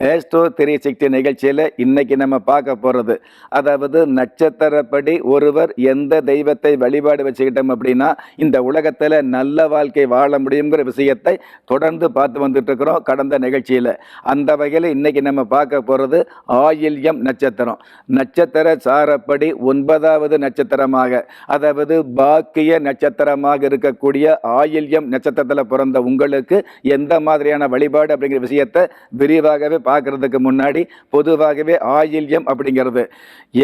Astro three sixty நிகழ்ச்சியில் இன்னைக்கு நம்ம பார்க்க போகிறது அதாவது நட்சத்திரப்படி ஒருவர் எந்த தெய்வத்தை வழிபாடு வச்சுக்கிட்டோம் அப்படின்னா இந்த உலகத்தில் நல்ல வாழ்க்கை வாழ முடியுங்கிற விஷயத்தை தொடர்ந்து பார்த்து வந்துட்டுருக்குறோம் கடந்த நிகழ்ச்சியில். அந்த வகையில் இன்றைக்கி நம்ம பார்க்க போகிறது ஆயில்யம் நட்சத்திரம். நட்சத்திர சாரப்படி ஒன்பதாவது நட்சத்திரமாக அதாவது பாக்கிய நட்சத்திரமாக இருக்கக்கூடிய ஆயில்யம் நட்சத்திரத்தில் பிறந்த உங்களுக்கு எந்த மாதிரியான வழிபாடு அப்படிங்கிற விஷயத்தை விரிவாகவே பார்க்கறதுக்கு முன்னாடி பொதுவாகவே ஆயில்யம் அப்படிங்கிறது.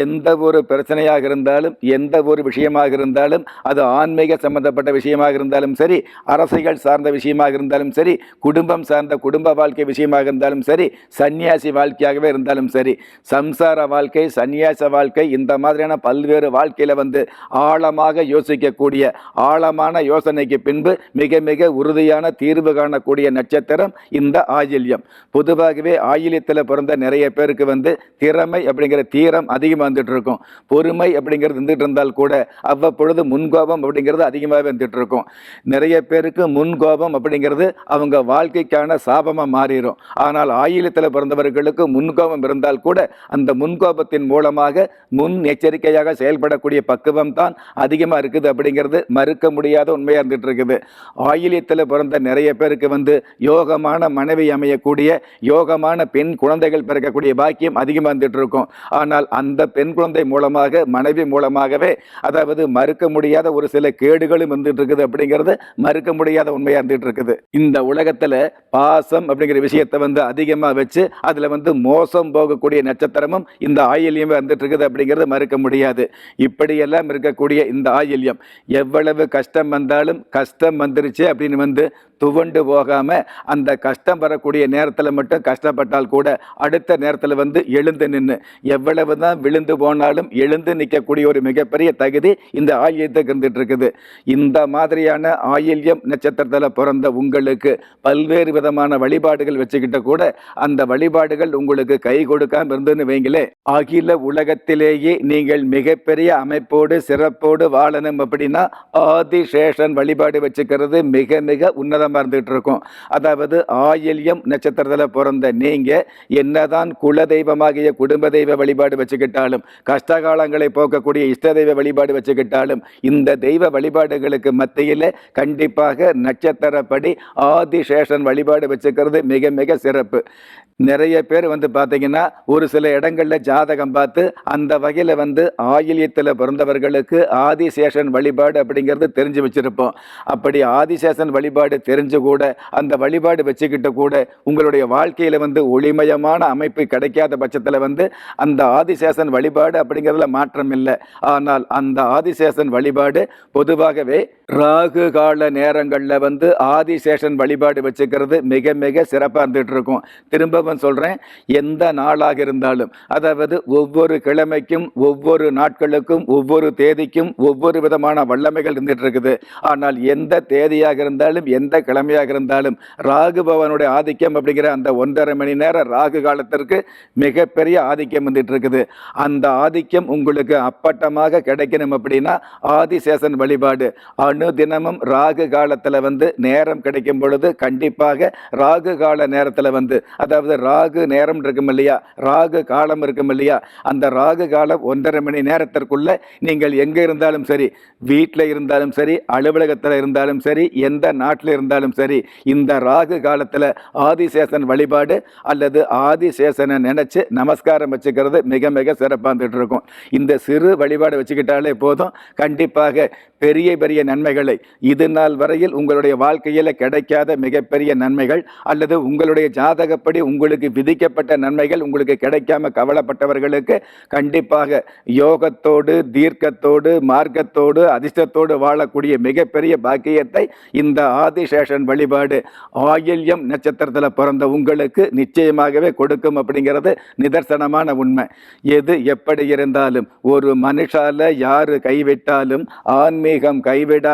எந்த ஒரு பிரச்சனையாக இருந்தாலும் எந்த ஒரு விஷயமாக இருந்தாலும் அது ஆன்மீக சம்பந்தப்பட்ட விஷயமாக இருந்தாலும் சரி அரசியல் சார்ந்த விஷயமாக இருந்தாலும் சரி குடும்பம் சார்ந்த குடும்ப வாழ்க்கை விஷயமாக இருந்தாலும் சரி சன்னியாசி வாழ்க்கையாகவே இருந்தாலும் சரி சம்சார வாழ்க்கை சன்னியாச வாழ்க்கை இந்த மாதிரியான பல்வேறு வாழ்க்கையில் வந்து ஆழமாக யோசிக்கக்கூடிய ஆழமான யோசனைக்கு பின்பு மிக மிக உறுதியான தீர்வு காணக்கூடிய நட்சத்திரம் இந்த ஆயில்யம். பொதுவாகவே ஆயிலியத்தில் பிறந்த நிறைய பேருக்கு வந்து திறமை அப்படிங்கிற தீரம் அதிகமாக வந்துட்டு இருக்கும் பொறுமை அப்படிங்கிறது இருந்துகிட்டு இருந்தால் கூட அவ்வப்பொழுது முன்கோபம் அப்படிங்கிறது அதிகமாகவே வந்துட்டு இருக்கும் நிறைய பேருக்கு முன்கோபம் அப்படிங்கிறது அவங்க வாழ்க்கைக்கான சாபமாக மாறிடும் ஆனால் ஆயிலத்தில் பிறந்தவர்களுக்கு முன்கோபம் இருந்தால் கூட அந்த முன்கோபத்தின் மூலமாக முன் எச்சரிக்கையாக செயல்படக்கூடிய பக்குவம் தான் அதிகமாக இருக்குது அப்படிங்கிறது மறுக்க முடியாத உண்மையாக இருந்துட்டு இருக்குது ஆயிலியத்தில் பிறந்த நிறைய பேருக்கு வந்து யோகமான மனைவி அமையக்கூடிய யோகமான பெண் குழந்தைகள் பிறக்கக்கூடிய பாக்கியம் அதிகமாக வந்துட்டு இருக்கும் ஆனால் அந்த பெண் குழந்தை மூலமாக மனைவி மூலமாகவே அதாவது மறுக்க முடியாத ஒரு சில கேடுகளும் வந்துட்டு இருக்குது அப்படிங்கிறது மறுக்க முடியாத உண்மையாக இருந்துட்டு இருக்குது இந்த உலகத்தில் பாசம் அப்படிங்கிற விஷயத்தை வந்து அதிகமாக வச்சு அதில் வந்து மோசம் போகக்கூடிய நட்சத்திரமும் இந்த ஆயில்யமே வந்துட்டு இருக்குது அப்படிங்கிறது மறுக்க முடியாது. இப்படியெல்லாம் இருக்கக்கூடிய இந்த ஆயில்யம் எவ்வளவு கஷ்டம் வந்தாலும் கஷ்டம் வந்துருச்சு அப்படின்னு வந்து துவண்டு போகாமல் அந்த கஷ்டம் வரக்கூடிய நேரத்தில் மட்டும் கஷ்டப்பட்டால் கூட அடுத்த நேரத்தில் வந்து எழுந்து நின்று எவ்வளவு தான் விழுந்து போனாலும் எழுந்து நிற்கக்கூடிய ஒரு மிகப்பெரிய தகுதி இந்த ஆயில்யத்துக்கு இருந்துட்டு இருக்குது இந்த மாதிரியான ஆயில்யம் நட்சத்திரத்தில் பிறந்த உங்களுக்கு பல்வேறு விதமான வழிபாடுகள் வச்சுக்கிட்ட கூட அந்த வழிபாடுகள் உங்களுக்கு கை கொடுக்காம இருந்துன்னு வைங்களே அகில உலகத்திலேயே நீங்கள் மிகப்பெரிய அமைப்போடு சிறப்போடு வாழணும் அப்படின்னா ஆதிசேஷன் வழிபாடு வச்சுக்கிறது மிக மிக காலமாக இருந்துகிட்டு இருக்கும் அதாவது ஆயில்யம் நட்சத்திரத்தில் பிறந்த நீங்க என்னதான் குல தெய்வமாகிய குடும்ப தெய்வ வழிபாடு வச்சுக்கிட்டாலும் கஷ்டகாலங்களை போக்கக்கூடிய இஷ்ட தெய்வ வழிபாடு வச்சுக்கிட்டாலும் இந்த தெய்வ வழிபாடுகளுக்கு மத்தியில் கண்டிப்பாக நட்சத்திரப்படி ஆதிசேஷன் வழிபாடு வச்சுக்கிறது மிக மிக சிறப்பு. நிறைய பேர் வந்து பார்த்தீங்கன்னா ஒரு சில இடங்களில் ஜாதகம் பார்த்து அந்த வகையில் வந்து ஆயில்யத்தில் பிறந்தவர்களுக்கு ஆதிசேஷன் வழிபாடு அப்படிங்கிறது தெரிஞ்சு வச்சிருப்போம். அப்படி ஆதிசேஷன் வழிபாடு தெரிஞ்சு கூட அந்த வழிபாடு வச்சுக்கிட்டு கூட உங்களுடைய வாழ்க்கையில் வந்து ஒளிமயமான அமைப்பு கிடைக்காத பட்சத்தில் வந்து அந்த ஆதிசேஷன் வழிபாடு அப்படிங்கிறதுல மாற்றம் இல்லை. ஆனால் அந்த ஆதிசேஷன் வழிபாடு பொதுவாகவே ராகு கால நேரங்களில் வந்து ஆதிசேஷன் வழிபாடு வச்சுக்கிறது மிக மிக சிறப்பாக இருந்துகிட்டு இருக்கும் திரும்பவும் சொல்கிறேன் எந்த நாளாக இருந்தாலும் அதாவது ஒவ்வொரு கிழமைக்கும் ஒவ்வொரு நாட்களுக்கும் ஒவ்வொரு தேதிக்கும் ஒவ்வொரு விதமான வல்லமைகள் இருந்துகிட்டு இருக்குது ஆனால் எந்த தேதியாக இருந்தாலும் எந்த கிழமையாக இருந்தாலும் ராகு பவனுடைய ஆதிக்கம் அப்படிங்கிற அந்த ஒன்றரை மணி நேர ராகு காலத்திற்கு மிகப்பெரிய ஆதிக்கம் வந்துட்டு இருக்குது அந்த ஆதிக்கம் உங்களுக்கு அப்பட்டமாக கிடைக்கணும் அப்படின்னா ஆதிசேஷன் வழிபாடு. மனு தினமும் ராகு காலத்தில் வந்து நேரம் கிடைக்கும் பொழுது கண்டிப்பாக ராகு கால நேரத்தில் வந்து அதாவது ராகு நேரம் இருக்கும் இல்லையா ராகு காலம் இருக்கும் இல்லையா அந்த ராகு காலம் ஒன்றரை மணி நேரத்திற்குள்ளே நீங்கள் எங்கே இருந்தாலும் சரி வீட்டில் இருந்தாலும் சரி அலுவலகத்தில் இருந்தாலும் சரி எந்த நாட்டில் இருந்தாலும் சரி இந்த ராகு காலத்தில் ஆதிசேஷன் வழிபாடு அல்லது ஆதிசேஷனை நினச்சி நமஸ்காரம் வச்சுக்கிறது மிக மிக சிறப்பாக இருந்துட்டு இருக்கும். இந்த சிறு வழிபாடு வச்சுக்கிட்டாலே போதும். கண்டிப்பாக பெரிய பெரிய நன்மை நன்மைகளை. இது நாள் வரையில் உங்களுடைய வாழ்க்கையில் கிடைக்காத மிகப்பெரிய நன்மைகள் அல்லது உங்களுடைய ஜாதகப்படி உங்களுக்கு விதிக்கப்பட்ட நன்மைகள் உங்களுக்கு கிடைக்காம கவலைப்பட்டவர்களுக்கு கண்டிப்பாக யோகத்தோடு தீர்க்கத்தோடு மார்க்கத்தோடு அதிர்ஷ்டத்தோடு வாழக்கூடிய மிகப்பெரிய பாக்கியத்தை இந்த ஆதிசேஷன் வழிபாடு ஆயில்யம் நட்சத்திரத்தில் பிறந்த உங்களுக்கு நிச்சயமாகவே கொடுக்கும் அப்படிங்கிறது நிதர்சனமான உண்மை. எது எப்படி இருந்தாலும் ஒரு மனுஷால யாரு கைவிட்டாலும் ஆன்மீகம் கைவிடா